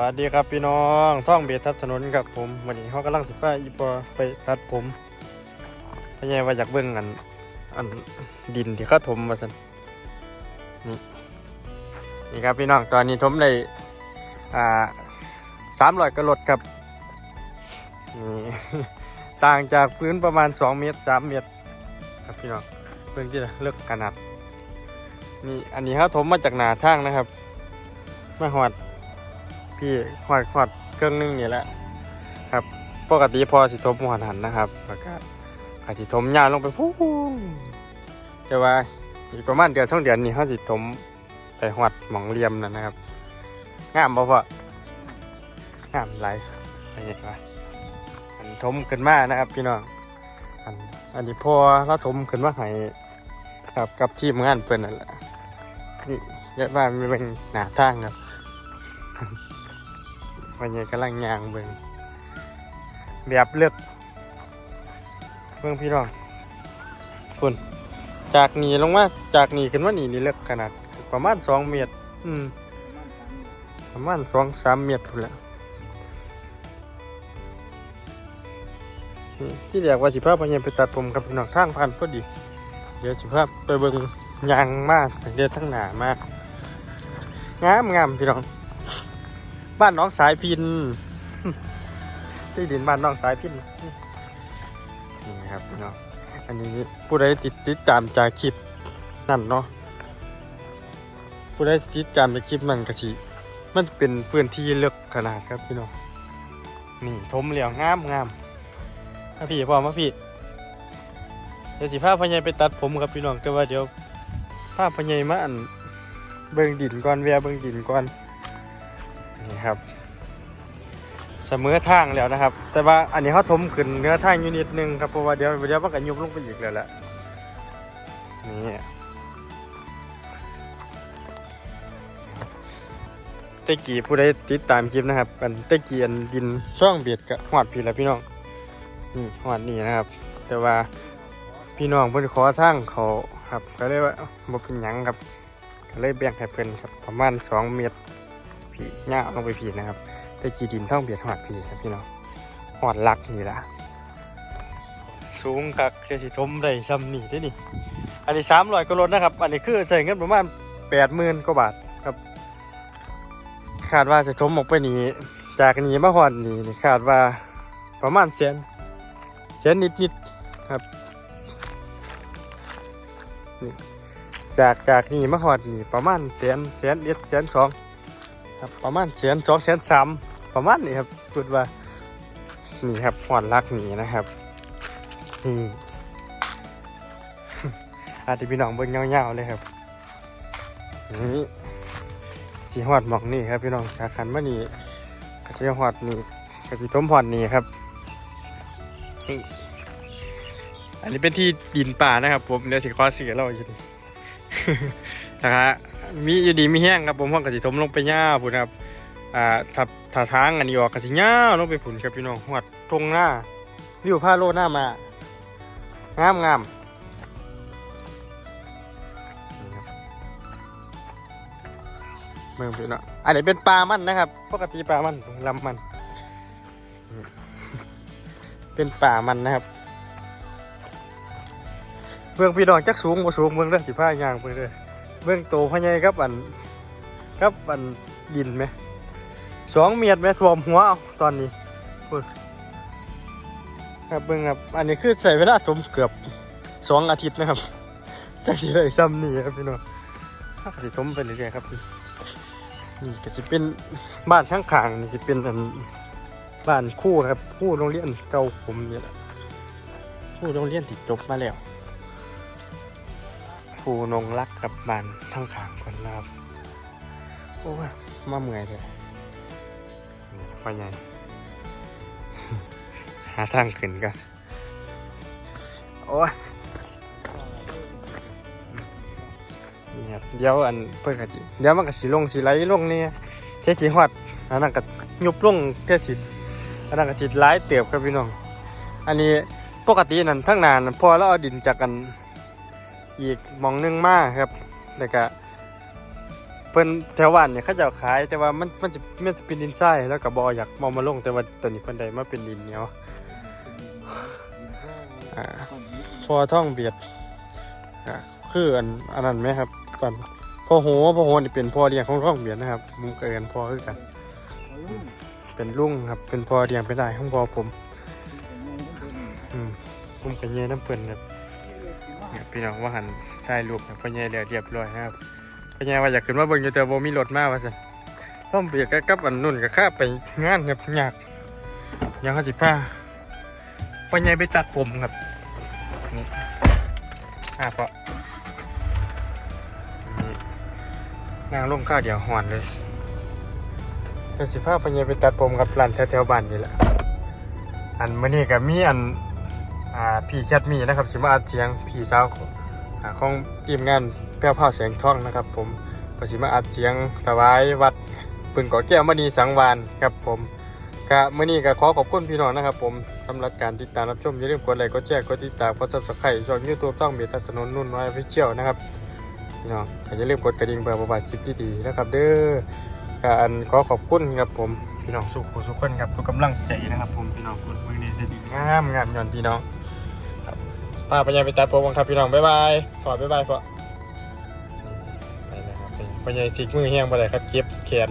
วัสดีครับพี่น้องท่องเบียดทับถนนกับผมวันนี้เขากำลังสิฟ้าอีปอไปตัดผมพะแยว่าอยากเบิ่งอันอันดินที่เขาถมมาสันนี่นี่ครับพี่น้องตอนนี้ถมได้อ่าสามร้อยกระโหลดครับนี่ต่างจากพื้นประมาณสองเมตรสามเมตร ครับพี่น้องเบิ่งที่ละเลือกขนาดนี่อันนี้เขาถมมาจากหนาทางนะครับมาหอด พี่หอดหอดเครื่องนึงนี่แหละครับปกติพอสิทมหันหันนะครับแล้วก็อาจสิทมยาลงไปพูนแต่ว่าอีกประมาณเดือนสองเดือนนี่เขาสิทมไปหอดหมองเลียมนั่นนะครับงามบ่พองามหลอะไรเงี้ยอันทมขึ้นมานะครับพี่น้องอันอันนี้พอเราทมขึ้นมาให้ครับกับทีมงานเพิ่นนั่นแหละนี่เรียกว่ามันเป็นหนาทางครับ วันนี้กำลังยางเบิ่งแบบเลือกเบิ่งพี่น้องคุณจากนี่ลงมาจากนี่ขึ้นมาหนีนี่เลือกขนาดประมาณสองเมตร อืมประมาณสองสามเมตรถูกแล้วที่เรียกว่าสิภาพพยายไปตัดผมกับพี่น้องทางพันพอดี เดี๋ยวสิภาพไปเบิ่งยางมากเดี๋ยวทั้งหนามากงามงามพี่น้อง บ้านน้องสายพินที่ดินบ้านน้องสายพินนี่ครับพี่น้องอันนี้ผู้ใดติดติดตามจากคลิปนั่นเนาะผู้ใดติดตามจากคลิปนั่นก็สิมันเป็นพื้นที่เลือกขนาดครับพี่น้องนี่ทมเหลียวงามงามมาพี่พ่อมาพี่เดี๋ยวสิพาพญายไปตัดผมครับพี่น้องแต่ว่าเดี๋ยวพาพญายมาอันเบิ่งดินก่อนเวียเบิ่งดินก่อน นี่ครับ เสมอทางแล้วนะครับ แต่ว่าอันนี้เขาถมขึ้นเนื้อทางอยู่นิดนึงครับเพราะว่าเดี๋ยวเดี๋ยวมันก็ยุบลงไปอีกแล้วแหละนี่เตะกี้ผู้ใดติดตามคลิปนะครับเป็นเตะกี้อันดินช่องเบียดกับหอดพี่แล้วพี่น้องนี่หอดนี่นะครับ แต่ว่าพี่น้องเพิ่อนขอทางเขาครับ ก็เลยว่าบ่เป็นหยังครับ ก็เลยแบ่งให้เพิ่นครับประมาณสองเมตร ผีหน้าลงไปผีนะครับแต่ขีดินท่องเบียดหอดผีครับพี่น้องหอดลักนี่ละสูงคักเจสิทมได้ซ้ำนี่ได้นี่อันนี้สามร้อยกว่าโลนะครับ อันนี้คือใส่เงินประมาณแปดหมื่นกว่าบาทครับคาดว่าจะทมออกไปนี่จากนี้มาหอดนี่คาดว่าประมาณแสนแสนนิดนิดครับจากจากนี่มาหอดนี่ประมาณแสนแสนเอ็ดแสนสอง ครับประมาณแสนสองแสนสามประมาณนี้ครับพูดว่านี่ครับหอนลักนี่นะครับนี่อาจจะพี่น้องเบิ่งเงาๆเลยครับนี่สีหอดหมอกนี่ครับพี่น้องจาขันมานี่กระเชียหอดนี่กระสีต้มหอดนี่ครับนี่อันนี้เป็นที่ดินป่านะครับ ผมเดี๋ยวสิขอเสียเราอยู่นี่นะครับ มีอยู่ดีมีแห้งครับผมห้องกระสีทมลงไปหญ้าพุ่นครับอ่าถ้าถ้าทางอันนี้ออกกระสีหญ้าลงไปพุ่นครับพี่น้องหอดตรงหน้าวิวผ้าโลดหน้ามางามงามเมืองพี่น้องอันนี้เป็นปลามันนะครับปกติปลามันลำมัน เป็นป่ามันนะครับเบื้องพี่น้องจักสูงบ่สูงเบื้องเรื่องสิผ้ายางไปเลย เบื้องโตพ่อใหญ่ครับอันครับอันดินไหมสองเมียดไหมท่วมหัวเอาตอนนี้พูดครับเบื้องครับอันนี้คือใส่เวลาถมเกือบสองอาทิตย์นะครับจักสิได้ซ้ำนี่ครับพี่น้องถ้าสิถมไปเรื่อยๆครับนี่ก็จะเป็นบ้านข้างๆนี่จะเป็นอันบ้านคู่ครับคู่โรงเรียนเก่าผมเนี่แหละคู่โรงเรียนที่จบมาแล้ว ภูนงรักกับบานทั้งขางคนนะครับโอ้ยมาเมื่อยเลยพ่อใหญ่หาทางขึ้นกันโอ้ยนี่ครับเดี๋ยวอันเพื่อนกะจิเดี๋ยวมันก็สิลงสิไหลลงเนี่ยเทสิหอดอันนั้นก็ยุบลงเทสิอันนั้นก็สิไหลเติบครับพี่น้อง อันนี้ปกตินั่นทั้งนานพอเราเอาดินจากกัน อีกมองนึงมากครับแล้วก็เพิ่นแถวบ้านเนี่ยเขาจะขายแต่ว่ามันมันจะมันจะเป็นดินทรายแล้วก็บ่อยากมองมาลงแต่ว่าตอนนี้เพิ่นได้มาเป็นดินเหนียวอ่าพอท่องเบียดอ่าคืออันอันนั้นไหมครับตอนพ่อโหพ่อโหนี่เป็นพ่อเลี้ยงของท่องเบียดนะครับมุกเกินพ่อคือกันเป็นลุงครับ เป็นพ่อเลี้ยงเป็นได้ของพ่อผมอืมผมกับเย่น้ำเพิ่นครับ เนี่ยพี่น้องว่าหันถ่ายรูปกับพ่อเย่แล้วเรียบร้อยนะครับพ่อเย่ว่าอยากขึ้นมาเบิ่งอยู่แต่บ่มีรถมาว่าซั่นท่องเบียดก็กับอันนุ่นก็ข้าไปงานครับยากยังเขาสิพาพ่อเย่ไปตัดผมครับนี่อะเพราะนางลงข้าเดี๋ยวหอนเลยแต่สิพาพญาไปตัดผมกับร้านแถวๆบ้านนี่แหละอันมื่อนี้ก็มีอัน อ่าพี่แคทมีนะครับสิมาอัดเสียงพี่สาวของทีมงานแป้วผ้าแสงทองนะครับ ผมก็สิมาอัดเสียงถวายวัดปึงเกาะแก้วมณีสังวานครับผมก็มื่อนี้ก็ขอขอบคุณพี่น้องนะครับผมสำหรับการติดตามรับชมอย่าลืมกดไลค์กดแชร์กดติดตามกดซับสไครต์ช่องยูทูบต้องเบียดตัดถนนนุ่นน้อยฟิเชียลนะครับพี่น้องก็อย่าลืมกดกระดิ่งเพื่อประบาดคลิปดีๆนะครับ เด้อก็อันขอขอบคุณครับผมพี่น้องสุขสุขคนครับทุกกำลังใจนะครับ ผมพี่น้องคนเมืองนี้ได้ดีงามงามย้อนพี่น้อง ครับป้าปัญญาไปตัดผมกันครับพี่น้องบ๊ายบายขอบ๊ายบายพอไปนะครับปัญญาสิกมือแห้งไปเลยครับเก็บแขน